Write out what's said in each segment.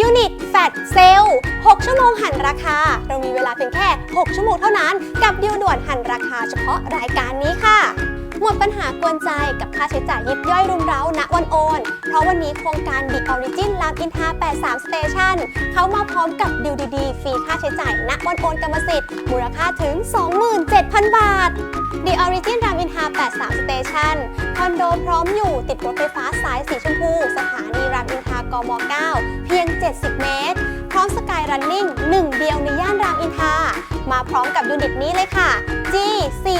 ยูนิตแฟตเซล6ชั่วโมงหันราคา เรามีเวลาเพียงแค่ 6 ชั่วโมงเท่านั้น กับดิวด่วนหันราคาเฉพาะรายการนี้ค่ะหมดปัญหากวนใจกับค่าใช้จ่ายยิบย่อยรุมเร้าณวันโอน เพราะวันนี้โครงการ The Origin รามอินทรา83 Station เขามาพร้อมกับดิวดีๆ ฟรีค่าใช้จ่ายณวันโอนกรรมสิทธิ์มูลค่าถึง 27,000 บาท The Origin รามอินทรา83 Station คอนโดพร้อมอยู่ติดรถไฟฟ้าสายสีชมพู สถานีรามอิน กม 9 เพียง 70 เมตร พร้อมสกายรันนิ่งหนึ่งเดียวในย่านรามอินทรามาพร้อมกับยูนิตนี้เลยค่ะ G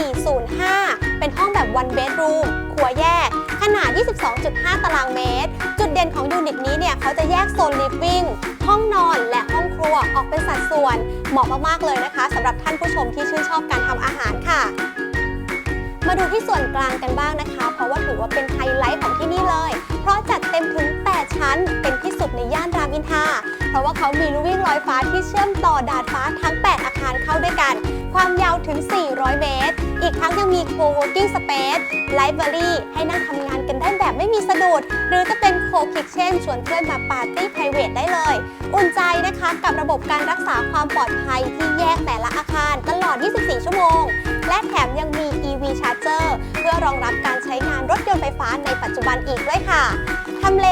405 เป็นห้องแบบ one bedroom ครัวแยก ขนาด 22.5 ตารางเมตร จุดเด่นของยูนิตนี้เนี่ยเขาจะแยกโซน living ห้องนอนและห้องครัวออกเป็นสัดส่วน เหมาะมากๆเลยนะคะสำหรับท่านผู้ชมที่ชื่นชอบการทำอาหารค่ะ มาดูที่ส่วนกลางกันบ้างนะคะ เพราะว่าถือว่าเป็นไฮไลท์ของที่นี่ ราะว่าเขามีลูวิ่งลอยฟ้าที่เชื่อมต่อดาดฟ้าทั้ง 8 อาคารเข้าด้วยกัน ความยาวถึง 400 เมตร อีกทั้งยังมี co-working space library ให้นั่งทำงานกันได้แบบไม่มีสะดุด หรือจะเป็น co-kitchen ชวนเพื่อนมาปาร์ตี้ private ได้เลย อุ่นใจนะคะกับระบบการรักษาความปลอดภัยที่แยกแต่ละอาคารตลอด 24 ชั่วโมง และแถมยังมี EV Charger เพื่อรองรับการใช้งานรถยนต์ไฟฟ้าในปัจจุบันอีกด้วยค่ะทำเล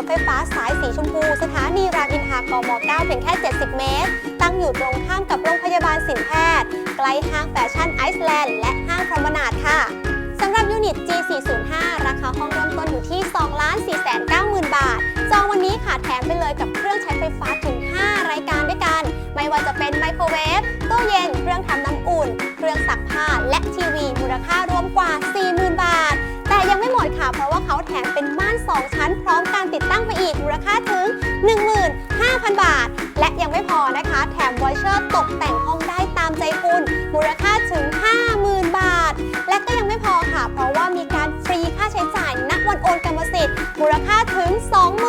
ถไฟฟ้าสายสีชมพู สถานีรามอินทรากม 9 เพียงแค่ 70 เมตร ตั้งอยู่ตรงข้ามกับโรงพยาบาลสินแพทย์ ใกล้ห้างแฟชั่นไอซ์แลนด์และห้างพรมนาดค่ะสำหรับยูนิต G40 ค่าถึง 15,000 บาท และยังไม่พอนะคะ แถมวอยเชอร์ตกแต่งห้องได้ตามใจคุณมูลค่าถึง 50,000 บาท และก็ยังไม่พอค่ะ เพราะว่ามีการฟรีค่าใช้จ่ายณวันโอนกรรมสิทธิ์มูลค่าถึง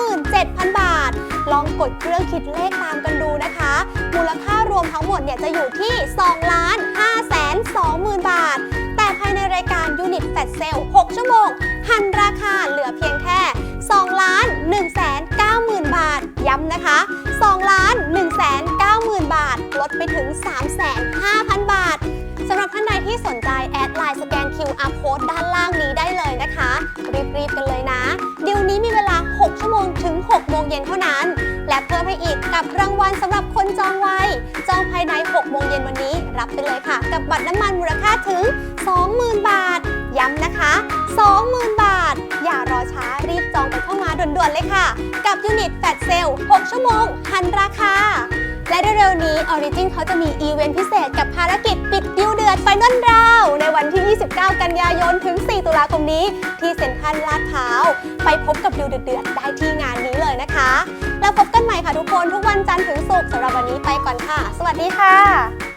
27,000 บาท ลองกดเครื่องคิดเลขตามกันดูนะคะ มูลค่ารวมทั้งหมดเนี่ยจะอยู่ที่2ล้าน5แสน20,000 บาท แต่ภายในรายการยูนิตแฟตเซล6ชั่วโมงหันราคาเหลือเพียงแค่2ล้าน1แสน 90,000 บาท ย้ำนะคะ2ล้าน1แสน90,000 บาท ลดไปถึง 35,000 บาทสำหรับท่านใดที่สนใจแอดไลน์สแกน QR Code ด้านล่างนี้ได้เลยนะคะ รีบๆกันเลยนะ เดี๋ยวนี้มีเวลา 6 ชั่วโมงถึง 6 โมงเย็นเท่านั้น และเพิ่มให้อีกกับรางวัลสำหรับคนจองไว จองภายใน 6 โมงเย็นวันนี้ รับไปเลยค่ะ กับบัตรน้ำมันมูลค่าถึง 20,000 บาท ย้ำนะคะ 20,000 เลยค่ะ กับยูนิตแฟตเซล6ชั่วโมงหันราคา และเร็วๆนี้ Origin เขาจะมีอีเวนต์พิเศษกับภารกิจปิดดิวเดือดไฟนอลราวในวันที่ 29 กันยายนถึง 4 ตุลาคมนี้ ที่เซ็นทรัลลาดพร้าว ไปพบกับดิวเดือดๆได้ที่งานนี้เลยนะคะ แล้วพบกันใหม่ค่ะทุกคนทุกวันจันทร์ถึงศุกร์สำหรับวันนี้ไปก่อนค่ะ สวัสดีค่ะ